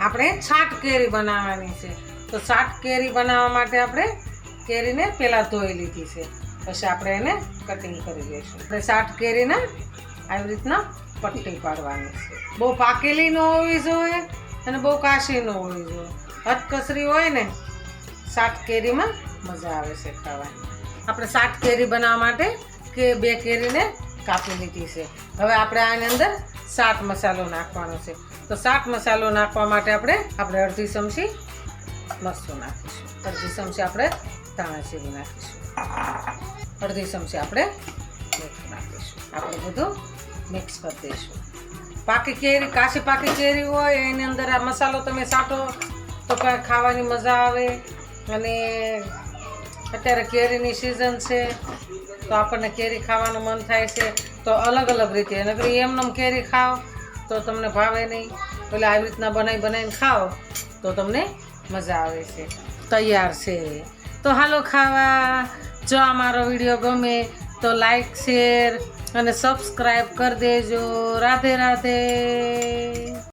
આપણે છાટ કેરી બનાવવાની છે. તો છાટ કેરી બનાવવા માટે આપણે કેરીને પહેલાં ધોઈ લીધી છે. પછી આપણે એને કટિંગ કરી દઈશું આપણે છાટ કેરીને આવી રીતના પટ્ટી પાડવાની છે. બહુ પાકેલી ન હોવી જોઈએ અને બહુ કાશી ન હોવી જોઈએ. હથકસરી હોય ને સાત કેરીમાં મજા આવે છે ખાવાની. આપણે સાત કેરી બનાવવા માટે કે બે કેરીને કાપી લીધી છે. હવે આપણે આની અંદર શાક મસાલો નાખવાનો છે. તો સાત મસાલો નાખવા માટે આપણે આપણે અડધી ચમચી મરચું નાખીશું. અડધી ચમચી આપણે ધાણા જીરું નાખીશું. અડધી ચમચી આપણે મીઠું નાખીશું. આપણે બધું મિક્સ કરી દઈશું. પાકી કેરી, કાચી પાકી કેરી હોય, એની અંદર આ મસાલો તમે સાટો તો કાંઈ ખાવાની મજા આવે. અને અત્યારે કેરીની સિઝન છે. તો આપણને કેરી ખાવાનું મન થાય છે. તો અલગ અલગ રીતે, નકર એમનેમ કેરી ખાઓ, તો તમને ભાવે નહીં. એટલે આવી રીતના બનાવી બનાવીને ખાઓ, તો તમને મજા આવે છે. તૈયાર છે. તો હાલો ખાવા. જો અમારો વીડિયો ગમે, તો લાઈક, શેર અને સબસ્ક્રાઈબ કરી દેજો. રાધે રાધે.